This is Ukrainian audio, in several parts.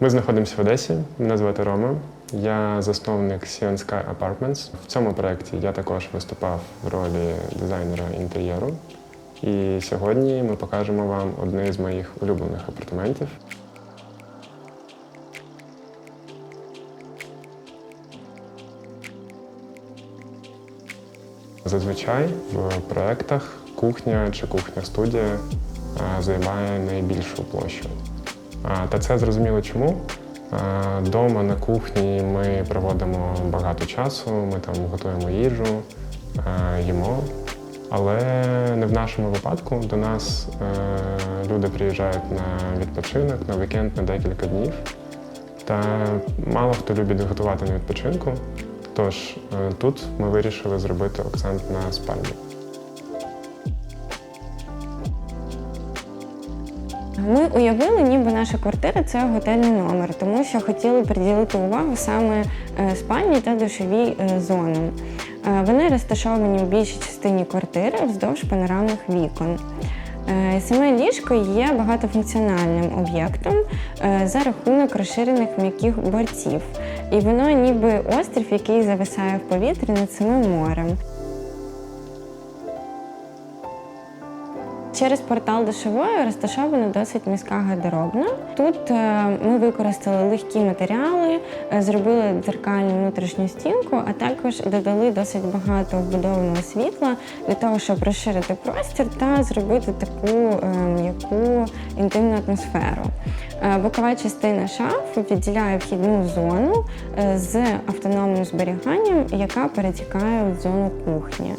Ми знаходимося в Одесі. Мене звати Рома. Я засновник Sion Sky Apartments. В цьому проєкті я також виступав в ролі дизайнера інтер'єру. І сьогодні ми покажемо вам одне з моїх улюблених апартаментів. Зазвичай в проєктах кухня чи кухня-студія е, займає найбільшу площу. Та це зрозуміло чому. Дома на кухні ми проводимо багато часу, ми там готуємо їжу, їмо. Але не в нашому випадку. До нас е, люди приїжджають на відпочинок, на вікенд на декілька днів. Та мало хто любить готувати на відпочинку. Тож е, тут ми вирішили зробити акцент на спальню. Ми уявили, ніби наша квартира це готельний номер, тому що хотіли приділити увагу саме е, спальні та душовій е, зонам. Е, Вони розташовані в більшій частині квартири вздовж панорамних вікон. Саме ліжко є багатофункціональним об'єктом за рахунок розширених м'яких борців. І воно ніби острів, який зависає в повітрі над самим морем. Через портал душової розташована досить міська гардеробна. Тут е, ми використали легкі матеріали, е, зробили дзеркальну внутрішню стінку, а також додали досить багато вбудованого світла для того, щоб розширити простір та зробити таку е, м'яку інтимну атмосферу. Бокова частина шаф відділяє вхідну зону з автономним зберіганням, яка перетікає в зону кухні.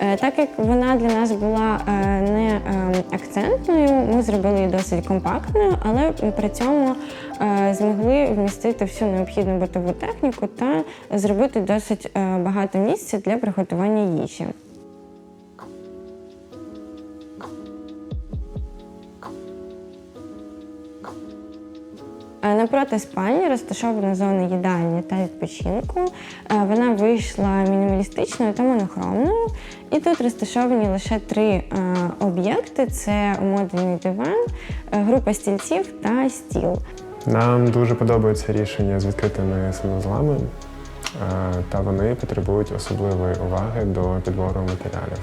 Е, Так як вона для нас була е, не е, акцентною, ми зробили її досить компактною, але при цьому е, змогли вмістити всю необхідну битову техніку та зробити досить багато місця для приготування їжі. Е, Напроти спальні розташована зона їдальні та відпочинку. Е, Вона вийшла мінімалістичною та монохромною. І тут розташовані лише три е, об'єкти: це модульний диван, група стільців та стіл. Нам дуже подобається рішення з відкритими санузлами, та вони потребують особливої уваги до підбору матеріалів.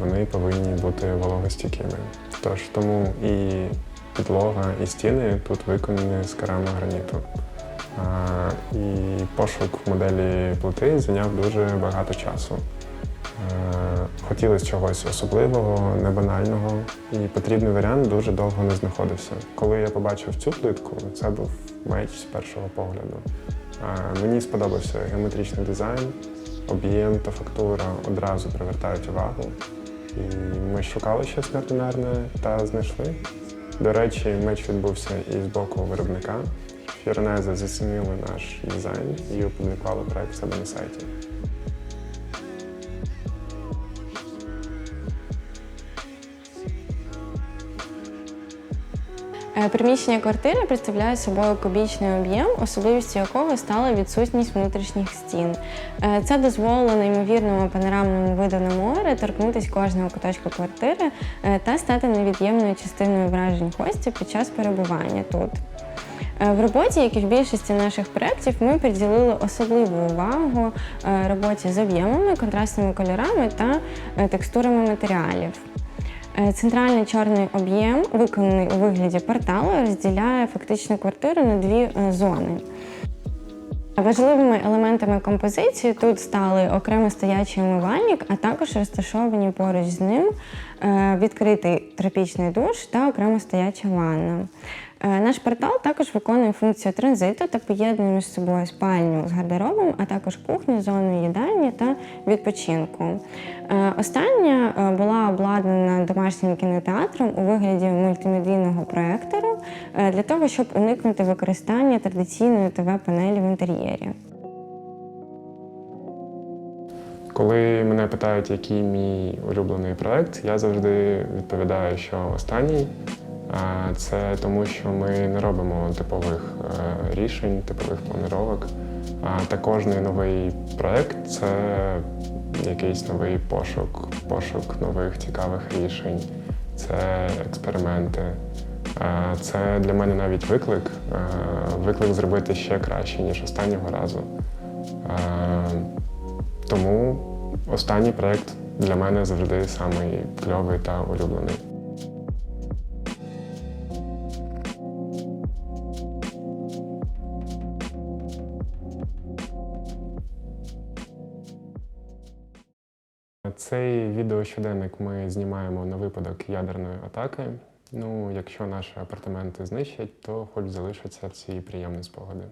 Вони повинні бути вологостійкими. Тож тому і підлога, і стіни тут виконані з керамограніту. І пошук моделі плити зайняв дуже багато часу. Хотілося чогось особливого, небанального, і потрібний варіант дуже довго не знаходився. Коли я побачив цю плитку, це був меч з першого погляду. Мені сподобався геометричний дизайн, об'єм та фактура одразу привертають увагу. І ми шукали щось неординарне та знайшли. До речі, меч відбувся і з боку виробника. Фіронези зацінили наш дизайн і опублікували проект себе на сайті. Приміщення квартири представляє собою кубічний об'єм, особливістю якого стала відсутність внутрішніх стін. Е, Це дозволило неймовірному панорамному виду на море торкнутися кожного куточка квартири е, та стати невід'ємною частиною вражень гостя під час перебування тут. Е, В роботі, як і в більшості наших проєктів, ми приділили особливу увагу е, роботі з об'ємами, контрастними кольорами та е, текстурами матеріалів. Е, Центральний чорний об'єм, виконаний у вигляді порталу, розділяє фактично квартиру на дві е, зони. Важливими елементами композиції тут стали окремо стоячий умивальник, а також розташовані поруч з ним е, відкритий тропічний душ та окремо стояча ванна. Е, Наш портал також виконує функцію транзиту та поєднує між собою спальню з гардеробом, а також кухню, зону їдальні та відпочинку. Е, Остання е, була обладнана домашнім кінотеатром у вигляді мультимедійного проектору для того, щоб уникнути використання традиційної ТВ-панелі в інтер'єрі. Коли мене питають, який мій улюблений проект, я завжди відповідаю, що останній. Це тому, що ми не робимо типових е, рішень, типових планировок. Та кожний новий проект це якийсь новий пошук, пошук нових цікавих рішень, це експерименти. Це для мене навіть виклик, виклик зробити ще краще, ніж останнього разу. Тому останній проєкт для мене завжди самий кльовий та улюблений. Цей відеощоденник ми знімаємо на випадок ядерної атаки. Ну, якщо наші апартаменти знищать, то хоч залишаться ці приємні спогади.